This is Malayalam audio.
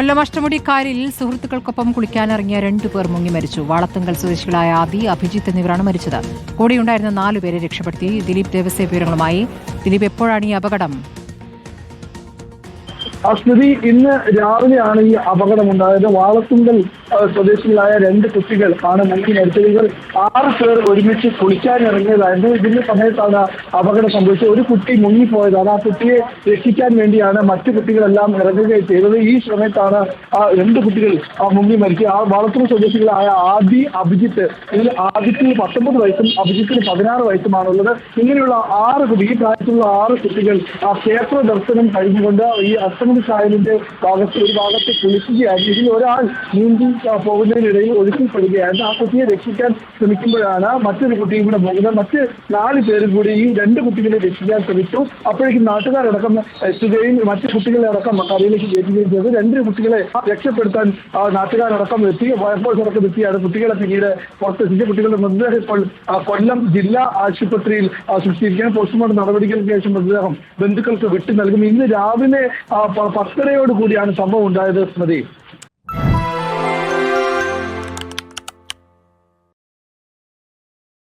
കൊല്ലം അഷ്ടമുടിക്കാരിൽ സുഹൃത്തുക്കൾക്കൊപ്പം കുളിക്കാനിറങ്ങിയ രണ്ടുപേർ മുങ്ങി മരിച്ചു. വാളത്തുങ്കൽ സ്വദേശികളായ ആദി അഭിജിത്ത് എന്നിവരാണ് മരിച്ചത്. കൂടെയുണ്ടായിരുന്ന നാലുപേരെ രക്ഷപ്പെടുത്തി ദിലീപ് ദേവസ്യ വിവരങ്ങളുമായി. ദിലീപ് എപ്പോഴാണ് ഈ അപകടം? ആ സ്ഥിതി ഇന്ന് രാവിലെയാണ് ഈ അപകടമുണ്ടായത്. വാളത്തുങ്കൽ ആ, സ്വദേശികളായ രണ്ട് കുട്ടികൾ ആണ് മുങ്ങി മരിച്ചത്. ആറ് പേർ ഒരുമിച്ച് കുളിക്കാൻ ഇറങ്ങിയതായിരുന്നു. ഇതിന്റെ സമയത്താണ് അപകടം സംഭവിച്ചത്. ഒരു കുട്ടി മുങ്ങിപ്പോയതാണ് ആ കുട്ടിയെ രക്ഷിക്കാൻ വേണ്ടിയാണ് മറ്റു കുട്ടികളെല്ലാം ഇറങ്ങുകയും ചെയ്തത്. ഈ സമയത്താണ് ആ രണ്ട് കുട്ടികൾ ആ മുങ്ങി മരിച്ചത് ആ വാളത്തുണ്ടൽ സ്വദേശികളായ ആദി അഭിജിത്ത്. ഇതിൽ ആദിത്തിന് പത്തൊമ്പത് വയസ്സും അഭിജിത്തിന് പതിനാറ് വയസ്സുമാണുള്ളത്. ഇങ്ങനെയുള്ള ആറ് കുട്ടി ഈ പ്രായത്തിലുള്ള ആറ് കുട്ടികൾ ആ ക്ഷേത്ര ദർശനം കഴിഞ്ഞുകൊണ്ട് ഈ അഷ്ടമുടി കായലിന്റെ ഭാഗത്ത് ഒരു ഭാഗത്ത് കുളിക്കുകയായിരുന്നു. ഇതിൽ ഒരാൾ നീന്തി പോകുന്നതിനിടയിൽ ഒഴുക്കിൽപ്പെടുകയായിരുന്നു ആ കുട്ടിയെ രക്ഷിക്കാൻ ശ്രമിക്കുമ്പോഴാണ് മറ്റൊരു കുട്ടിയും കൂടെ പോകുന്നത്. മറ്റ് നാല് പേരും കൂടി ഈ രണ്ട് കുട്ടികളെ രക്ഷിക്കാൻ ശ്രമിച്ചു. അപ്പോഴേക്കും നാട്ടുകാരടക്കം എത്തുകയും മറ്റു കുട്ടികളെ അടക്കം കരയിലേക്ക് കയറ്റുകയും ചെയ്തു. രണ്ട് കുട്ടികളെ രക്ഷപ്പെടുത്താൻ നാട്ടുകാരടക്കം എത്തി. ഫയർഫോഴ്സ് അടക്കം എത്തിയാണ്. കുട്ടികളെ പിന്നീട് പുറത്തെത്തിച്ച കുട്ടികളുടെ മൃതദേഹം കൊല്ലം ജില്ലാ ആശുപത്രിയിൽ സൂക്ഷിച്ചിരിക്കുകയാണ് പോസ്റ്റ്മോർട്ടം നടപടികൾക്ക് ശേഷം മൃതദേഹം ബന്ധുക്കൾക്ക് വിട്ടു നൽകും. ഇന്ന് രാവിലെ ആ, പ- പത്തരയോട് കൂടിയാണ് സംഭവം ഉണ്ടായത് സ്മൃതി.